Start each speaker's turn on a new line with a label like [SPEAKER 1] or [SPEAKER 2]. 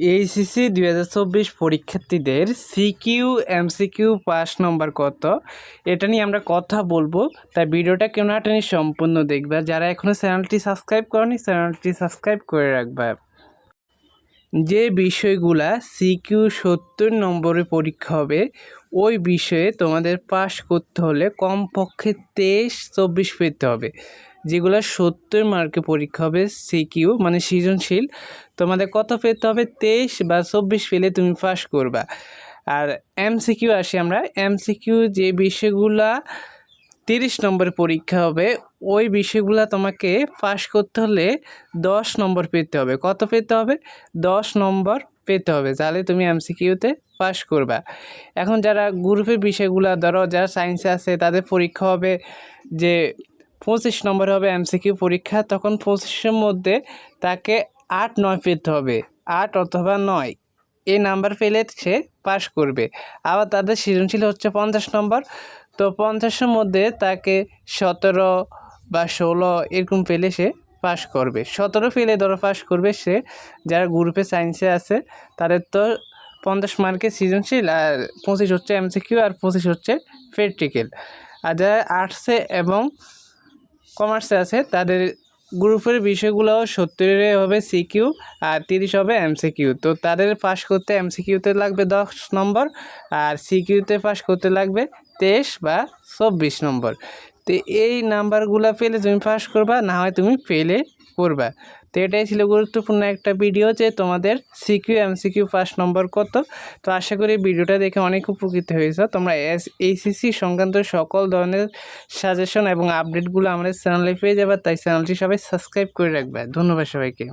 [SPEAKER 1] HSC দুই হাজার চব্বিশ পরীক্ষার্থীদের সিকিউ এমসিকিউ পাস নম্বর কত? এটা নিয়ে আমরা কথা বলব। তাই ভিডিওটা কেন সম্পূর্ণ দেখবে। যারা এখনও চ্যানেলটি সাবস্ক্রাইব করেনি চ্যানেলটি সাবস্ক্রাইব করে রাখবে। যে বিষয়গুলা সিকিউ সত্তর নম্বরে পরীক্ষা হবে, ওই বিষয়ে তোমাদের পাস করতে হলে কমপক্ষে তেইশ, চব্বিশ পেতে হবে। যেগুলো সত্তর মার্কে পরীক্ষা হবে সিকিউ মানে সৃজনশীল, তোমাদের কত পেতে হবে? তেইশ বা চব্বিশ পেলে তুমি পাস করবা। আর এমসিকিউ আসি আমরা। এমসিকিউ যে বিষয়গুলা তিরিশ নম্বরের পরীক্ষা হবে। ওই বিষয়গুলো তোমাকে পাশ করতে হলে দশ নম্বর পেতে হবে। কত পেতে হবে? দশ নম্বর পেতে হবে। তাহলে তুমি এমসিকিউতে পাশ করবা। এখন যারা গ্রুপের বিষয়গুলো, ধরো যারা সায়েন্সে আছে, তাদের পরীক্ষা হবে যে পঁচিশ নম্বর হবে এমসিকিউ পরীক্ষা। তখন পঁচিশের মধ্যে তাকে আট, নয় পেতে হবে। আট অথবা নয়, এই নাম্বার পেলে সে পাশ করবে। আবার তাদের সৃজনশীল হচ্ছে পঞ্চাশ নম্বর। তো পঞ্চাশের মধ্যে তাকে সতেরো বা ষোলো এরকম পেলে সে পাশ করবে। সতেরো পেলে ধরো পাশ করবে সে, যারা গ্রুপে সায়েন্সে আছে, তাদের তো পঞ্চাশ মার্কে সৃজনশীল আর পঁচিশ হচ্ছে এমসিকিউ আর পঁচিশ হচ্ছে প্র্যাকটিক্যাল আর যারা আর্টসে এবং কমার্সে আছে, তাদের গ্রুপের বিষয়গুলো সত্তরে হবে সিকিউ আর তিরিশ হবে এমসিকিউ তো তাদের পাশ করতে এমসিকিউতে লাগবে দশ নম্বর আর সিকিউতে পাশ করতে লাগবে তেইশ বা চব্বিশ নম্বর। তো এই নাম্বারগুলো পেলে তুমি পাস করবা, না হয় তুমি ফেলে করবা। তো এটাই ছিল গুরুত্বপূর্ণ একটা ভিডিও যে তোমাদের CQ M CQ first number কত। তো আশা করি ভিডিওটা দেখে অনেক উপকৃত হয়েছ। তোমরা এস এইসিসি সংক্রান্ত সকল ধরনের সাজেশন এবং আপডেটগুলো আমাদের চ্যানেলে পেয়ে যাবে। তাই চ্যানেলটি সবাই সাবস্ক্রাইব করে রাখবে। ধন্যবাদ সবাইকে।